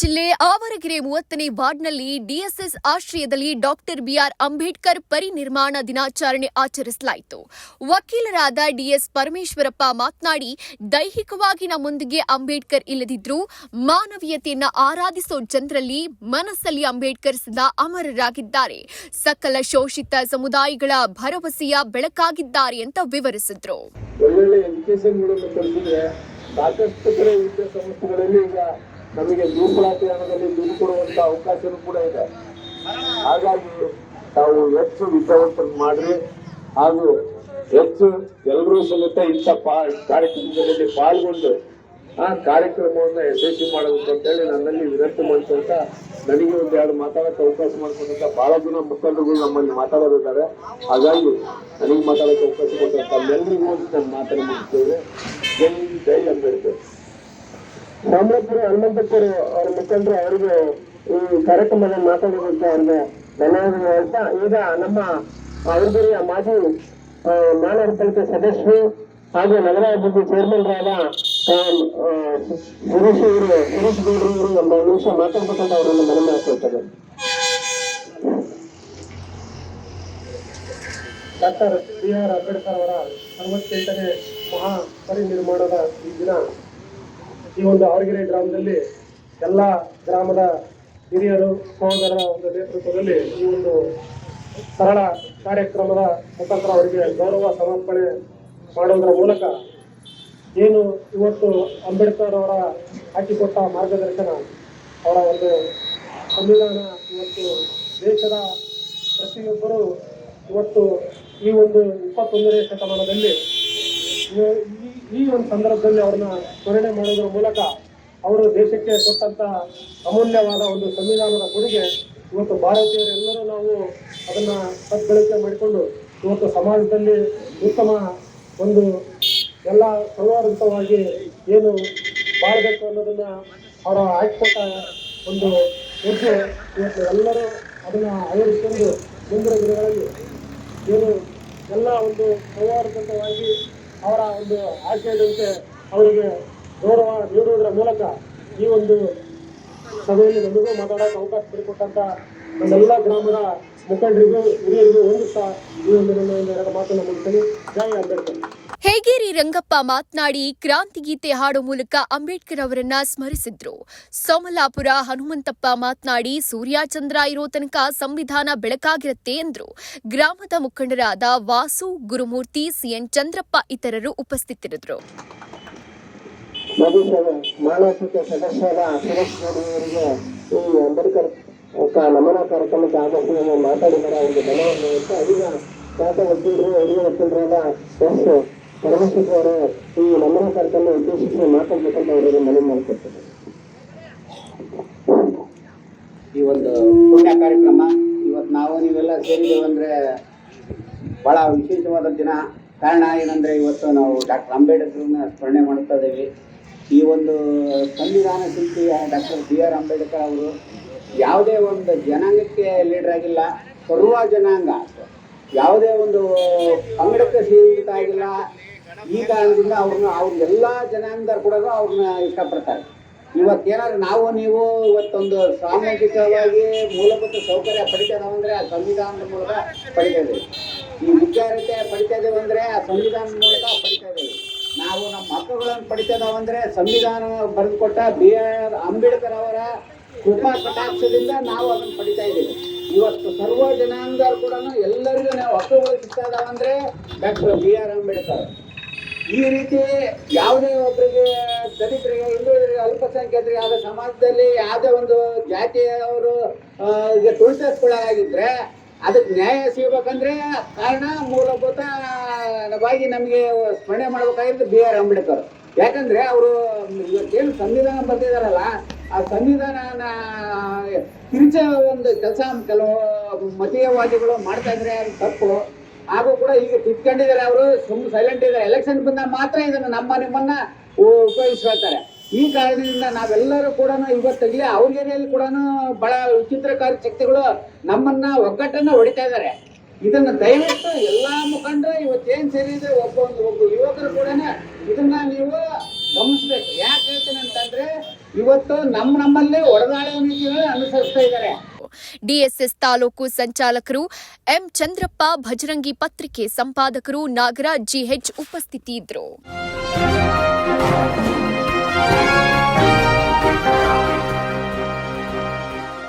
ಜಿಲ್ಲೆ ಆವರಗೆರೆ ಮೂವತ್ತನೇ ವಾರ್ಡ್ನಲ್ಲಿ ಡಿಎಸ್ಎಸ್ ಆಶ್ರಯದಲ್ಲಿ ಡಾಕ್ಟರ್ ಬಿಆರ್ ಅಂಬೇಡ್ಕರ್ ಪರಿನಿರ್ಮಾಣ ದಿನಾಚರಣೆ ಆಚರಿಸಲಾಯಿತು. ವಕೀಲರಾದ ಡಿಎಸ್ ಪರಮೇಶ್ವರಪ್ಪ ಮಾತನಾಡಿ, ದೈಹಿಕವಾಗಿ ನಮ್ಮೊಂದಿಗೆ ಅಂಬೇಡ್ಕರ್ ಇಲ್ಲದಿದ್ರೂ ಮಾನವೀಯತೆಯನ್ನು ಆರಾಧಿಸೋ ಜನರಲ್ಲಿ ಮನಸ್ಸಲ್ಲಿ ಅಂಬೇಡ್ಕರ್ ಸದಾ ಅಮರರಾಗಿದ್ದಾರೆ. ಸಕಲ ಶೋಷಿತ ಸಮುದಾಯಗಳ ಭರವಸೆಯ ಬೆಳಕಾಗಿದ್ದಾರೆ ಅಂತ ವಿವರಿಸಿದ್ರು. ಸಾಕಷ್ಟು ಕಡೆ ವಿದ್ಯಾಸಂಸ್ಥೆಗಳಲ್ಲಿ ಈಗ ನಮಗೆ ಮೀಸಲಾತಿ ಹಣದಲ್ಲಿ ದುಡ್ಡು ಅವಕಾಶನೂ ಕೂಡ ಇದೆ. ಹಾಗಾಗಿ ತಾವು ಹೆಚ್ಚು ವಿದ್ಯಾವಂತರು ಮಾಡ್ರಿ. ಹಾಗೂ ಹೆಚ್ಚು ಎಲ್ಲರೂ ಸಮೇತ ಇಂಥ ಪಾ, ಕಾರ್ಯಕ್ರಮದಲ್ಲಿ ಪಾಲ್ಗೊಂಡು ಆ ಕಾರ್ಯಕ್ರಮವನ್ನ ಯಶಸ್ವಿ ಮಾಡಬೇಕು ಅಂತ ಹೇಳಿ ನನ್ನಲ್ಲಿ ವಿನಂತಿ ಮಾಡ್ಕೊಂತ ನನಗೆ ಒಂದು ಎರಡು ಮಾತಾಡಕ್ಕೆ ಅವಕಾಶ ಮಾಡ್ಕೊಂಡಂತ ಬಹಳ ಜನ ಮುಖಂಡರುಗಳು ನಮ್ಮಲ್ಲಿ ಮಾತಾಡೋದಿದ್ದಾರೆ ಹಾಗಾಗಿ ನನಗೆ ಮಾತಾಡಕ್ಕೆ ಅವಕಾಶ ಕೊಟ್ಟಂತ ಎಲ್ಲರಿಗೂ ನಾನು ಮಾತನ್ನು ಮುಗಿಸ್ತೇವೆ ಜೈ ಜೈ ಅಂಬೇಡ್ಕರ್. ರಾಮರಾಜಪುರ ಹನುಮಂತಪ್ಪರು ಅವ್ರ ಮುಖಂಡರು ಅವರಿಗೆ ಈ ಕಾರ್ಯಕ್ರಮದಲ್ಲಿ ಮಾತಾಡೋದಕ್ಕೆ ಅವ್ರಿಗೆ ಧನ್ಯವಾದಗಳು ಹೇಳ್ತಾ ಈಗ ನಮ್ಮ ಅವರಿಗೆ ಮಾಜಿ ಮಾನವ ಪಾಲಿಕೆ ಸದಸ್ಯರು ಹಾಗೂ ನಗರ ಅಭಿವೃದ್ಧಿ ಚೇರ್ಮನ್ ರಾದ ಸುರೇಶ್ ಇವರು ಸುರೇಶ್ ಗೌಡ್ರು ಇವರು ಎಂಬ ನಿಮಿಷ ಮಾತಾಡ್ಬೇಕಂತ ಅವರನ್ನು ಮನವಿ ಮಾಡ್ಕೊಳ್ತಾರೆ ಡಾಕ್ಟರ್ ಬಿ ಆರ್ ಅಂಬೇಡ್ಕರ್ ಅವರ ಅರವತ್ತೆಂಟನೇ ಮಹಾ ಪರಿನಿರ್ಮಾಣದ ಈ ದಿನ ಈ ಒಂದು ಆವರಗೆರೆ ಗ್ರಾಮದಲ್ಲಿ ಎಲ್ಲ ಗ್ರಾಮದ ಹಿರಿಯರು, ಸಹೋದರರ ಒಂದು ನೇತೃತ್ವದಲ್ಲಿ ಈ ಒಂದು ಸರಳ ಕಾರ್ಯಕ್ರಮದ ಮುಖಾಂತರ ಅವರಿಗೆ ಗೌರವ ಸಮರ್ಪಣೆ ಮಾಡೋದರ ಮೂಲಕ ಏನು ಇವತ್ತು ಅಂಬೇಡ್ಕರ್ ಅವರ ಹಾಕಿಕೊಟ್ಟ ಮಾರ್ಗದರ್ಶನ, ಅವರ ಒಂದು ಸಂವಿಧಾನ ಇವತ್ತು ದೇಶದ ಪ್ರತಿಯೊಬ್ಬರು ಇವತ್ತು ಈ ಒಂದು ಇಪ್ಪತ್ತೊಂದನೇ ಶತಮಾನದಲ್ಲಿ ಈ ಈ ಒಂದು ಸಂದರ್ಭದಲ್ಲಿ ಅವ್ರನ್ನ ಸ್ಮರಣೆ ಮಾಡೋದ್ರ ಮೂಲಕ ಅವರು ದೇಶಕ್ಕೆ ಕೊಟ್ಟಂತ ಅಮೂಲ್ಯವಾದ ಒಂದು ಸಂವಿಧಾನದ ಕೊಡುಗೆ ಇವತ್ತು ಭಾರತೀಯರೆಲ್ಲರೂ ನಾವು ಅದನ್ನ ಸದ್ಬಳಕೆ ಮಾಡಿಕೊಂಡು ಇವತ್ತು ಸಮಾಜದಲ್ಲಿ ಉತ್ತಮ ಒಂದು ಎಲ್ಲ ಸೌಹಾರ್ದವಾಗಿ ಏನು ಬಾಳಬೇಕು ಅನ್ನೋದನ್ನ ಅವರ ಹಾಕಿಕೊಟ್ಟ ಒಂದು ಹೆಜ್ಜೆ ಇವತ್ತು ಎಲ್ಲರೂ ಅದನ್ನ ಅಳವಡಿಸಿಕೊಂಡು ಮುಂದಿನ ದಿನಗಳಲ್ಲಿ ಏನು ಎಲ್ಲ ಒಂದು ಸೌಹಾರ್ದವಾಗಿ ಅವರ ಒಂದು ಆಶಯದಂತೆ ಅವರಿಗೆ ಗೌರವ ನೀಡುವುದರ ಮೂಲಕ ಈ ಒಂದು ಸಭೆಯಲ್ಲಿ ನಮಗೂ ಮಾತಾಡೋಕೆ ಅವಕಾಶ ಮಾಡಿಕೊಟ್ಟಂತ ನಮ್ಮೆಲ್ಲ ಗ್ರಾಮದ ಮುಖಂಡರಿಗೂ ಹಿರಿಯರಿಗೂ ಸಹ ಈ ಒಂದು ನನ್ನ ಒಂದು ಎರಡು ಮಾತನ್ನು ಮುಗಿಸ್ತೇನೆ. ಜೈ ಅಂಬೇಡ್ಕರ್. ಹೇಗೇರಿ ರಂಗಪ್ಪ ಮಾತನಾಡಿ ಕ್ರಾಂತಿಗೀತೆ ಹಾಡೋ ಮೂಲಕ ಅಂಬೇಡ್ಕರ್ ಅವರನ್ನ ಸ್ಮರಿಸಿದ್ರು? ಸೋಮಲಾಪುರ ಹನುಮಂತಪ್ಪ ಮಾತನಾಡಿ ಸೂರ್ಯಚಂದ್ರ ಇರೋ ತನಕ ಸಂವಿಧಾನ ಬೆಳಕಾಗಿರುತ್ತೆ ಎಂದ್ರು ಗ್ರಾಮದ ಮುಖಂಡರಾದ ವಾಸು ಗುರುಮೂರ್ತಿ ಸಿಎನ್ ಚಂದ್ರಪ್ಪ ಇತರರು ಉಪಸ್ಥಿತರಿದ್ರು. ಮಾಜಿ ಸದ- ಮಾನಸಿಕ ಸದಸ್ಯರಾದ ಸುರೇಶ್ ಈ ಅಂಬೇಡ್ಕರ್ ಕ- ನಮನ ಕಾರ್ಯಕ್ರಮಕ್ಕೆ ಆಗಮಿಸಿ ಮಾತಾಡಿದ್ದಾರೆ ಒಂದು ಬಲವನ್ನು ಅಂತ ಈಗ ಖ್ಯಾತ ವಕೀಲರು ಹಿರಿಯ ವಕೀಲರಾದ ಎಸ್. ಪರಮೇಶ್ವರ ಅವರು ಈ ನಮನ ಕಾರ್ಯಕ್ರಮ ಉದ್ದೇಶಿಸಿ ಮಾತಾಡ್ಬೇಕಂತ ಅವರಿಗೆ ಮನವಿ ಮಾಡಿಕೊಡ್ತಾರೆ ಈ ಒಂದು ಪುಣ್ಯ ಕಾರ್ಯಕ್ರಮ ಇವತ್ತು ನಾವು ನೀವೆಲ್ಲ ಸೇರಿದ್ದೇವೆ ಭಾಳ ವಿಶೇಷವಾದ ದಿನ. ಕಾರಣ ಏನಂದರೆ ಇವತ್ತು ನಾವು ಡಾಕ್ಟರ್ ಅಂಬೇಡ್ಕರ್ನ ಸ್ಮರಣೆ ಮಾಡ್ತಾ ಇದ್ದೀವಿ. ಈ ಒಂದು ಸಂವಿಧಾನ ಶಿಲ್ಪಿ ಡಾಕ್ಟರ್ ಬಿ ಆರ್ ಅಂಬೇಡ್ಕರ್ ಅವರು ಯಾವುದೇ ಒಂದು ಜನಾಂಗಕ್ಕೆ ಲೀಡರ್ ಆಗಿಲ್ಲ ಸರ್ವ ಜನಾಂಗ. ಯಾವುದೇ ಒಂದು ಪಂಗಡಕ್ಕೆ ಸೀಮಿತ ಆಗಿಲ್ಲ, ಈ ಕಾರಣದಿಂದ ಅವ್ರನ್ನ ಅವ್ರ ಎಲ್ಲ ಜನಾಂಗದವ್ರು ಕೂಡ ಅವ್ರನ್ನ ಇಷ್ಟಪಡ್ತಾರೆ. ಇವತ್ತೇನಾದ್ರು ನಾವು, ನೀವು ಇವತ್ತೊಂದು ಸಾಮಾಜಿಕವಾಗಿ ಮೂಲಭೂತ ಸೌಕರ್ಯ ಪಡಿತಾ ಅಂದ್ರೆ ಆ ಸಂವಿಧಾನದ ಮೂಲಕ ಪಡಿತಾ ಇದ್ದೀವಿ ಈ ವಿಚಾರತೆ ಪಡಿತಾ ಇದೇವೆ ಅಂದ್ರೆ ಆ ಸಂವಿಧಾನದ ಮೂಲಕ ಪಡಿತಾ ನಾವು ನಮ್ಮ ಹಕ್ಕುಗಳನ್ನು ಪಡಿತಾ ಸಂವಿಧಾನ ಬರೆದುಕೊಟ್ಟ ಬಿ ಆರ್ ಅಂಬೇಡ್ಕರ್ ಅವರ ಕೃಪಾ ಕಟಾಕ್ಷದಿಂದ ನಾವು ಅದನ್ನು ಪಡಿತಾ ಇದ್ದೀವಿ. ಇವತ್ತು ಸರ್ವ ಜನಾಂಗರು ಕೂಡ ಎಲ್ಲರಿಗೂ ನಾವು ಹಕ್ಕುಗಳು ಸಿಗ್ತಾ ಇದಾವೆ ಅಂದ್ರೆ ಡಾಕ್ಟರ್ ಬಿ ಆರ್ ಅಂಬೇಡ್ಕರ್. ಈ ರೀತಿ ಯಾವುದೇ ಒಬ್ಬರಿಗೆ ದಲಿತರಿಗೆ ಹಿಂದುಳಿದರಿಗೆ ಅಲ್ಪಸಂಖ್ಯಾತರಿಗೆ ಯಾವುದೇ ಸಮಾಜದಲ್ಲಿ ಯಾವುದೇ ಒಂದು ಜಾತಿಯವರು ಈಗ ತುಳಿತಕ್ಕೊಳಗಾಗಿದ್ರೆ ಅದಕ್ಕೆ ನ್ಯಾಯ ಸಿಗಬೇಕಂದ್ರೆ ಕಾರಣ ಮೂಲಭೂತವಾಗಿ ನಮಗೆ ಸ್ಮರಣೆ ಮಾಡಬೇಕಾಗಿದ್ದು ಬಿ ಆರ್ ಅಂಬೇಡ್ಕರ್. ಯಾಕಂದ್ರೆ ಅವರು ಇವತ್ತೇನು ಸಂವಿಧಾನ ಬರ್ತಿದಾರಲ್ಲ ಆ ಸಂವಿಧಾನನ ತಿರುಚ ಒಂದು ಕೆಲಸ ಕೆಲವು ಮತೀಯವಾದಿಗಳು ಮಾಡ್ತಾ ಇದ್ರೆ ತಪ್ಪು. ಹಾಗೂ ಕೂಡ ಈಗ ತಿದ್ಕೊಂಡಿದ್ದಾರೆ ಅವರು ಸುಮ್ಮನೆ ಸೈಲೆಂಟ್ ಇದ್ದಾರೆ ಎಲೆಕ್ಷನ್ ಬಂದಾಗ ಮಾತ್ರ ಇದನ್ನು ನಮ್ಮ ನಿಮ್ಮನ್ನ ಉಪಯೋಗಿಸ್ಕೊಳ್ತಾರೆ ಈ ಕಾರಣದಿಂದ ನಾವೆಲ್ಲರೂ ಕೂಡ ಇವತ್ತಾಗಲಿ ಅವ್ರ ಏರಿಯಲ್ಲಿ ಕೂಡ ಬಹಳ ವಿಚಿತ್ರಕಾರಿ ಶಕ್ತಿಗಳು ನಮ್ಮನ್ನ ಒಗ್ಗಟ್ಟನ್ನ ಹೊಡಿತಾ ಇದ್ದಾರೆ. ಇದನ್ನ ದಯವಿಟ್ಟು ಎಲ್ಲಾ ಮುಖಂಡರು ಇವತ್ತೇನ್ ಸೇರಿದ್ರೆ ಒಬ್ಬ ಒಂದು ಒಬ್ಬ ಯುವಕರು ಕೂಡ ಇದನ್ನ ನೀವು ಇವತ್ತು ನಮ್ಮ ನಮ್ಮಲ್ಲೇ ನೀತಿಗಳನ್ನ ಅನುಸರಿಸ್ತಾ ಇದ್ದಾರೆ. ಡಿಎಸ್ಎಸ್ ತಾಲೂಕು ಸಂಚಾಲಕರು ಎಂ ಚಂದ್ರಪ್ಪ, ಭಜರಂಗಿ ಪತ್ರಿಕೆ ಸಂಪಾದಕರು ನಾಗರಾಜ್ ಜಿಹೆಚ್ ಉಪಸ್ಥಿತಿ ಇದ್ದರು